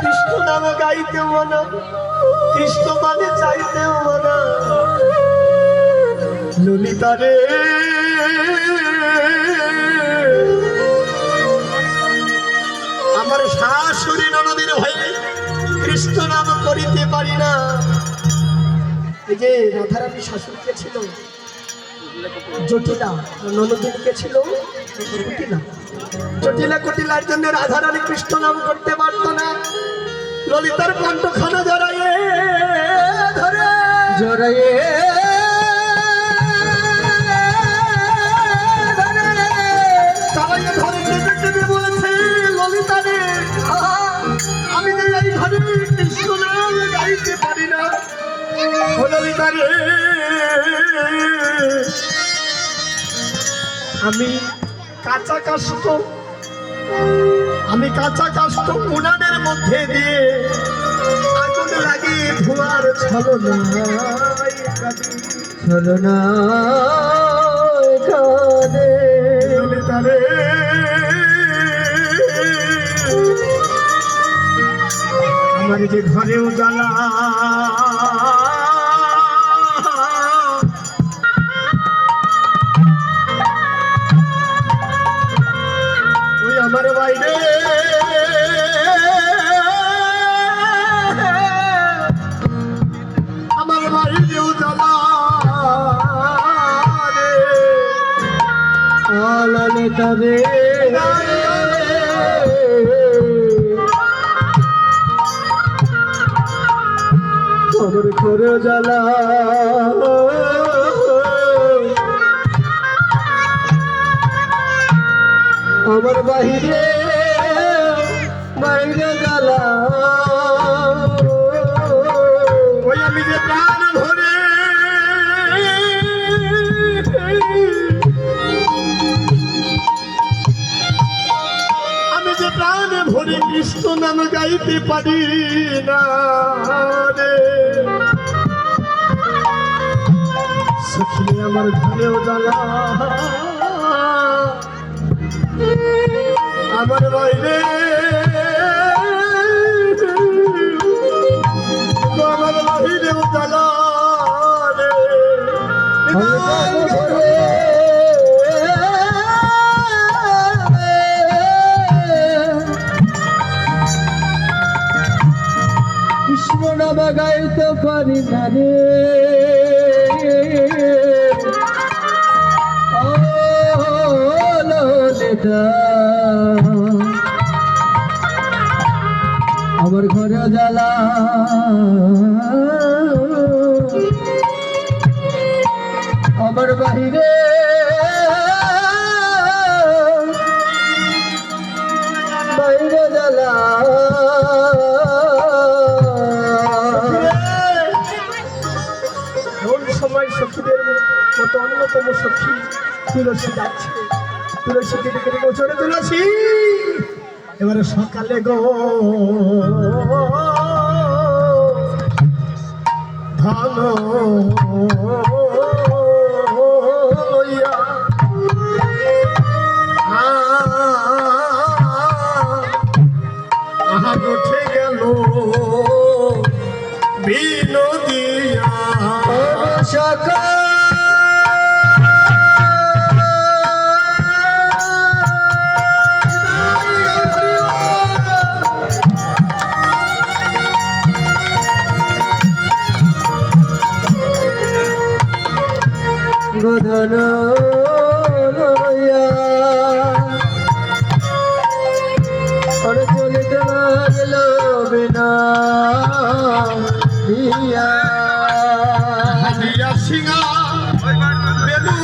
কৃষ্ণ নাম গাইতে মানা কৃষ্ণ মানে চাইতেও মানা ললিতা রে। আমার শাশুড়ি ননদের ভয়ে কৃষ্ণ নাম করিতে পারি না। এই যে রাধারানী শাশুড়িকে ছিল জটিলা। ননদিনীকে ছিল কুটিলা। জটিলা কুটিলার জন্য রাধারানী কৃষ্ণ নাম করতে পারত না। ললিতার কণ্ঠখানা জড়াইয়ে ধরে। জড়াইয়ে আমি যে এই ঘরে কৃষ্ণ নাম গাইতে পারি না। ললিতা রে আমি কাঁচা কাষ্ট আমি কাঁচা কাষ্ট উনানের মধ্যে দিয়ে আগুন লাগিয়ে ধোঁয়ার ছলনা চলো না কানে আমার যে ঘরেও জ্বালা আমার বাইরে। আমার বাইরেও জ্বালা আলালে ঘরে জ্বালা আমার বাহিরে বাইরে ওই আমি যে আমি যে কৃষ্ণ নাম গাইতে পারি না রে, আমার ঘরেও জ্বালা। আমার বাইরে আমার বাহিরেও জ্বালা কৃষ্ণ নাম গাইতে পারি না রে। আমার ঘরে জ্বালা। আমার বাহিরে। বাইরে জ্বালা। সময় সখীদের মতো অন্যতম সখী তুলসী যাচ্ছে তুলসী কেটে কেটে গোচরে তুলসী। এবারে সকালে গো। গেল। বিনোদিয়া। গোধন লইয়া আর চলিতে লাগল বিনা দিয়া। সিংহা বেলু